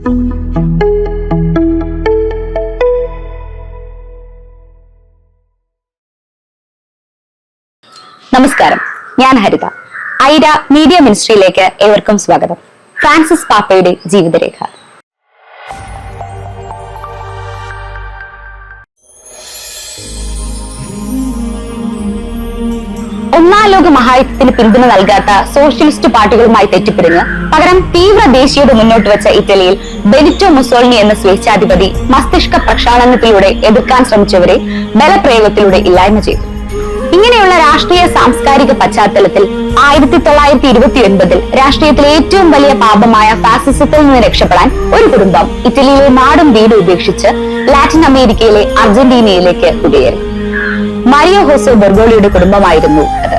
നമസ്കാരം. ഞാൻ ഹരിത. ഐര മീഡിയ മിനിസ്ട്രിയിലേക്ക് ഏവർക്കും സ്വാഗതം. ഫ്രാൻസിസ് പാപ്പയുടെ ജീവിതരേഖ. ഒന്നാം ലോക മഹായുദ്ധത്തിന് പിന്തുണ നൽകാത്ത സോഷ്യലിസ്റ്റ് പാർട്ടികളുമായി തെറ്റിപ്പിരിഞ്ഞ് പകരം തീവ്ര ദേശീയത മുന്നോട്ട് വെച്ച ഇറ്റലിയിൽ ബെനിറ്റോ മുസോളിനി എന്ന സ്വേച്ഛാധിപതി മസ്തിഷ്ക പ്രക്ഷാളനത്തിലൂടെ എതിർക്കാൻ ശ്രമിച്ചവരെ ബലപ്രയോഗത്തിലൂടെ ഇല്ലായ്മ ചെയ്തു. ഇങ്ങനെയുള്ള രാഷ്ട്രീയ സാംസ്കാരിക പശ്ചാത്തലത്തിൽ ആയിരത്തി തൊള്ളായിരത്തി ഇരുപത്തി ഒൻപതിൽ രാഷ്ട്രീയത്തിലെ ഏറ്റവും വലിയ പാപമായ ഫാസിസത്തിൽ നിന്ന് രക്ഷപ്പെടാൻ ഒരു കുടുംബം ഇറ്റലിയിലെ നാടും വീടും ഉപേക്ഷിച്ച് ലാറ്റിൻ അമേരിക്കയിലെ അർജന്റീനയിലേക്ക് കുടിയേറി. മരിയോ ഹോസോ ബെർഗോളിയുടെ കുടുംബമായിരുന്നു അത്.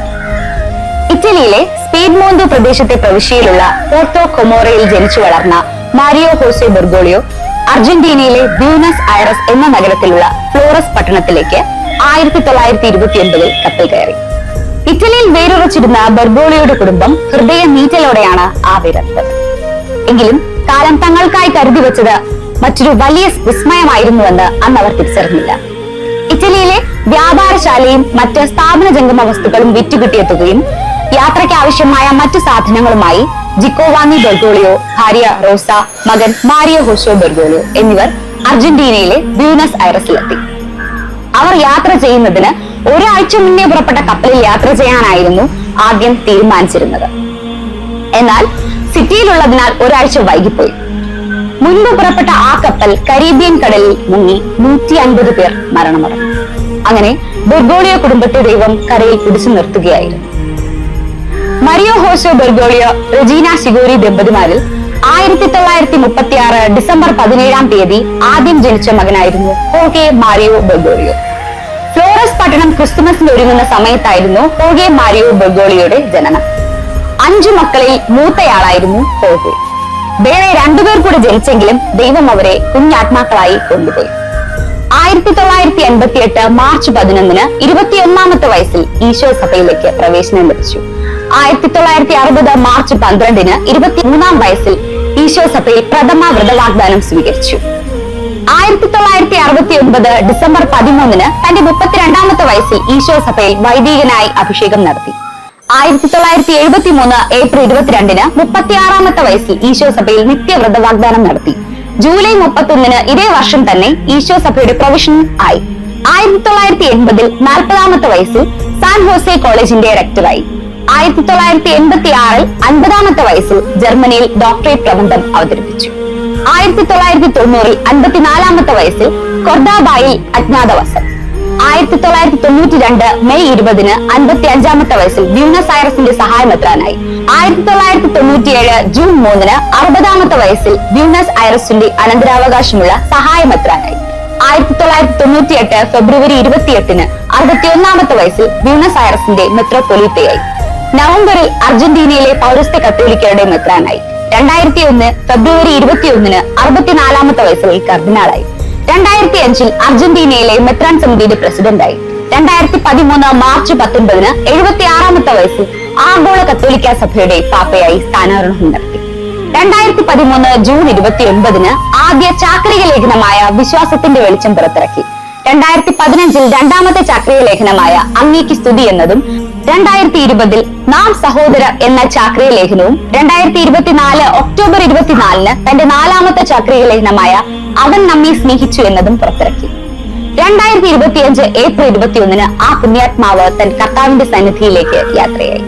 ഇറ്റലിയിലെ സ്പീഡ്മോന്തോ പ്രദേശത്തെ പ്രവിശ്യയിലുള്ള പോർട്ടോ കൊമോറയിൽ ജനിച്ചു വളർന്ന മാരിയോ ഹോസെ ബെർഗോളിയോ അർജന്റീനയിലെ ബ്യൂനസ് ഐറസ് എന്ന നഗരത്തിലുള്ള ഫ്ലോറസ് പട്ടണത്തിലേക്ക് ആയിരത്തി തൊള്ളായിരത്തി ഇരുപത്തിയൊൻപതിൽ കപ്പൽ കയറി. ഇറ്റലിയിൽ വേരുറച്ചിരുന്ന ബെർഗോളിയുടെ കുടുംബം ഹൃദയ നീറ്റലോടെയാണ് ആ വിരത്തത് എങ്കിലും കാലം തങ്ങൾക്കായി കരുതി വെച്ചത് മറ്റൊരു വലിയ വിസ്മയമായിരുന്നുവെന്ന് അന്ന് അവർ തിരിച്ചറിഞ്ഞില്ല. ഇറ്റലിയിലെ വ്യാപാരശാലയും മറ്റ് സ്ഥാപന ജംഗമ വസ്തുക്കളും വിറ്റുകിട്ടിയ തുകയും യാത്രയ്ക്ക് ആവശ്യമായ മറ്റു സാധനങ്ങളുമായി ജിക്കോവാനി ബെർഗോളിയോ ഭാര്യ റോസ മകൻ മാരിയോ ഹോഷോ ബെർഗോളിയോ എന്നിവർ അർജന്റീനയിലെ ബ്യൂനസ് ഐറസിലെത്തി. അവർ യാത്ര ചെയ്യുന്നതിന് ഒരാഴ്ച മുന്നേ പുറപ്പെട്ട കപ്പലിൽ യാത്ര ചെയ്യാനായിരുന്നു ആദ്യം തീരുമാനിച്ചിരുന്നത്. എന്നാൽ സിറ്റിയിലുള്ളതിനാൽ ഒരാഴ്ച വൈകിപ്പോയി. മുൻപ് പുറപ്പെട്ട ആ കപ്പൽ കരീബിയൻ കടലിൽ മുങ്ങി നൂറ്റി അൻപത് പേർ മരണമടഞ്ഞു. അങ്ങനെ ബെർഗോളിയോ കുടുംബത്തെ ദൈവം കരയിൽ പിടിച്ചു നിർത്തുകയായിരുന്നു. Mario Jose Bergoglio Regina Sivori ദമ്പതിമാരിൽ ആയിരത്തി തൊള്ളായിരത്തി മുപ്പത്തി ആറ് ഡിസംബർ പതിനേഴാം തീയതി ആദ്യം ജനിച്ച മകനായിരുന്നു ഹോഗെ മാരിയോ ബെർഗോളിയോ. ഫ്ലോറസ് പട്ടണം ക്രിസ്തുമസിന് ഒരുങ്ങുന്ന സമയത്തായിരുന്നു ഹോഗെ മാരിയോ ബെർഗോളിയോയുടെ ജനനം. അഞ്ചു മക്കളിൽ മൂത്തയാളായിരുന്നു ഹോഗെ. വേറെ രണ്ടുപേർ കൂടെ ജനിച്ചെങ്കിലും ദൈവം അവരെ കുഞ്ഞാത്മാക്കളായി കൊണ്ടുപോയി. ആയിരത്തി തൊള്ളായിരത്തി എൺപത്തി എട്ട് മാർച്ച് പതിനൊന്നിന് ഇരുപത്തിയൊന്നാമത്തെ വയസ്സിൽ ഈശോ സഭയിലേക്ക് പ്രവേശനം ലഭിച്ചു. ആയിരത്തി തൊള്ളായിരത്തി അറുപത് മാർച്ച് പന്ത്രണ്ടിന് ഇരുപത്തിമൂന്നാം വയസ്സിൽ ഈശോ സഭയിൽ പ്രഥമ വ്രതവാഗ്ദാനം സ്വീകരിച്ചു. ആയിരത്തി തൊള്ളായിരത്തി അറുപത്തി ഒൻപത് ഡിസംബർ പതിമൂന്നിന് തന്റെ മുപ്പത്തിരണ്ടാമത്തെ വയസ്സിൽ ഈശോ സഭയിൽ വൈദികനായി അഭിഷേകം നടത്തി. ആയിരത്തി തൊള്ളായിരത്തി എഴുപത്തി മൂന്ന് ഏപ്രിൽ ഇരുപത്തിരണ്ടിന് മുപ്പത്തിയാറാമത്തെ വയസ്സിൽ ഈശോ സഭയിൽ നിത്യവ്രത വാഗ്ദാനം നടത്തി. ജൂലൈ മുപ്പത്തൊന്നിന് ഇതേ വർഷം തന്നെ ഈശോ സഭയുടെ പ്രൊവിഷൻ ആയി. ആയിരത്തി തൊള്ളായിരത്തി എൺപതിൽ നാൽപ്പതാമത്തെ വയസ്സിൽ സാൻ ഹോസെ കോളേജിന്റെ റെക്ടറായി. ആയിരത്തി തൊള്ളായിരത്തി എൺപത്തി ആറിൽ അൻപതാമത്തെ വയസ്സിൽ ജർമ്മനിയിൽ ഡോക്ടറേറ്റ് പ്രബന്ധം അവതരിപ്പിച്ചു. ആയിരത്തി തൊള്ളായിരത്തി തൊണ്ണൂറിൽ അൻപത്തിനാലാമത്തെ വയസ്സിൽ കൊർദാബായിൽ അജ്ഞാതവാസം. ആയിരത്തി തൊള്ളായിരത്തി തൊണ്ണൂറ്റി രണ്ട് മെയ് ഇരുപതിന് അൻപത്തി അഞ്ചാമത്തെ വയസ്സിൽ ബ്യൂണസ് ഐറസിന്റെ സഹായമെത്രാനായി. ആയിരത്തി തൊള്ളായിരത്തി തൊണ്ണൂറ്റിയേഴ് ജൂൺ മൂന്നിന് അറുപതാമത്തെ വയസ്സിൽ ബ്യൂണസ് ഐറസിന്റെ അനന്തരാവകാശമുള്ള സഹായമെത്രാനായി. ആയിരത്തി തൊള്ളായിരത്തി തൊണ്ണൂറ്റിയെട്ട് ഫെബ്രുവരി ഇരുപത്തിയെട്ടിന് അറുപത്തിയൊന്നാമത്തെ വയസ്സിൽ ബ്യൂണസ് ഐറസിന്റെ മെത്രോപൊലീത്തയായി നവംബറിൽ അർജന്റീനയിലെ പൗരസ്ത്യ കത്തോലിക്കരുടെ മെത്രാനായി. രണ്ടായിരത്തി ഒന്ന് ഫെബ്രുവരി ഇരുപത്തിയൊന്നിന് അറുപത്തിനാലാമത്തെ വയസ്സിൽ കർദിനാളായി. രണ്ടായിരത്തി അഞ്ചിൽ അർജന്റീനയിലെ മെത്രാൻ സമിതിയുടെ പ്രസിഡന്റായി. രണ്ടായിരത്തി പതിമൂന്ന് മാർച്ച് പത്തൊൻപതിന് എഴുപത്തി ആറാമത്തെ വയസ്സിൽ ആഗോള കത്തോലിക്ക സഭയുടെ പാപ്പയായി സ്ഥാനാരോഹണം നടത്തി. രണ്ടായിരത്തി പതിമൂന്ന് ജൂൺ ഇരുപത്തി ഒൻപതിന് ആദ്യ ചാക്രിക ലേഖനമായ വിശ്വാസത്തിന്റെ വെളിച്ചം പുറത്തിറക്കി. രണ്ടായിരത്തി പതിനഞ്ചിൽ രണ്ടാമത്തെ ചാക്രിക ലേഖനമായ അങ്ങേക്ക് സ്തുതി എന്നതും രണ്ടായിരത്തി ഇരുപതിൽ നാം സഹോദര എന്ന ചാക്രിക ലേഖനവും രണ്ടായിരത്തി ഇരുപത്തിനാല് ഒക്ടോബർ ഇരുപത്തിനാലിന് തന്റെ നാലാമത്തെ ചാക്രിക ലേഖനമായ അവൻ നമ്മെ സ്നേഹിച്ചു എന്നതും പുറത്തിറക്കി. രണ്ടായിരത്തി ഇരുപത്തിയഞ്ച് ഏപ്രിൽ ഇരുപത്തിയൊന്നിന് ആ പുണ്യാത്മാവ് തൻ കർത്താവിന്റെ സന്നിധിയിലേക്ക് യാത്രയായി.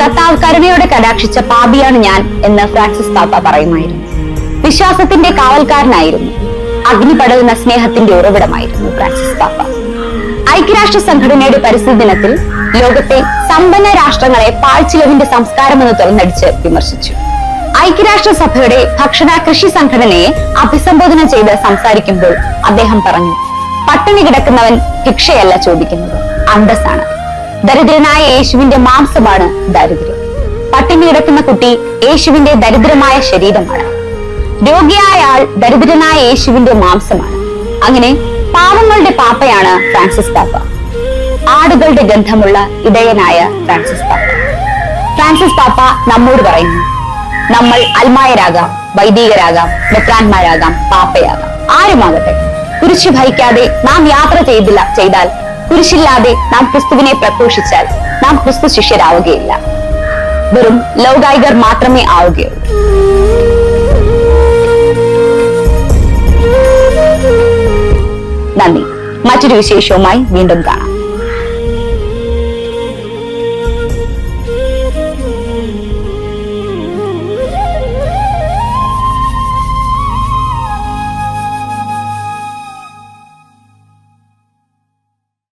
കർത്താവ് കരുണയോടെ കടാക്ഷിച്ച പാപിയാണ് ഞാൻ എന്ന് ഫ്രാൻസിസ് പാപ്പ പറയുമായിരുന്നു. വിശ്വാസത്തിന്റെ കാവൽക്കാരനായിരുന്നു. അഗ്നി പടരുന്ന സ്നേഹത്തിന്റെ ഉറവിടമായിരുന്നു ഫ്രാൻസിസ് പാപ്പ ഐക്യരാഷ്ട്ര സംഘടനയുടെ പരിസ്ഥിതി ദിനത്തിൽ ലോകത്തെ സമ്പന്ന രാഷ്ട്രങ്ങളെ പാഴ്ചിലവിന്റെ സംസ്കാരമെന്ന് തുറന്നടിച്ച് വിമർശിച്ചു. ഐക്യരാഷ്ട്ര സഭയുടെ ഭക്ഷണ കൃഷി സംഘടനയെ അഭിസംബോധന ചെയ്ത് സംസാരിക്കുമ്പോൾ അദ്ദേഹം പറഞ്ഞു പട്ടിണി കിടക്കുന്നവൻ ഭിക്ഷയല്ല ചോദിക്കുന്നത്. അന്തസ്സാണ്. ദരിദ്രനായ യേശുവിന്റെ മാംസമാണ് ദാരിദ്ര്യം. പട്ടിണി കിടക്കുന്ന കുട്ടി യേശുവിന്റെ ദരിദ്രമായ ശരീരമാണ്. രോഗിയായ ആൾ ദരിദ്രനായ യേശുവിന്റെ മാംസമാണ്. അങ്ങനെ പാവങ്ങളുടെ പാപ്പയാണ് ഫ്രാൻസിസ് പാപ്പ. ആടുകളുടെ ഗന്ധമുള്ള ഇടയനായ ഫ്രാൻസിസ് പാപ്പ. ഫ്രാൻസിസ് പാപ്പ നമ്മോട് പറയുന്നു നമ്മൾ അൽമായരാകാം വൈദികരാകാം മെത്രാന്മാരാകാം പാപ്പയാകാം. ആരുമാകട്ടെ? കുരിശ് ഭരിക്കാതെ നാം യാത്ര ചെയ്തില്ല ചെയ്താൽ കുരിശില്ലാതെ നാം ക്രിസ്തുവിനെ പ്രഘോഷിച്ചാൽ നാം ക്രിസ്തു ശിഷ്യരാവുകയില്ല. വെറും ലൗകായികർ മാത്രമേ ആവുകയുള്ളൂ. നന്ദി. മറ്റൊരു വിശേഷവുമായി വീണ്ടും കാണാം.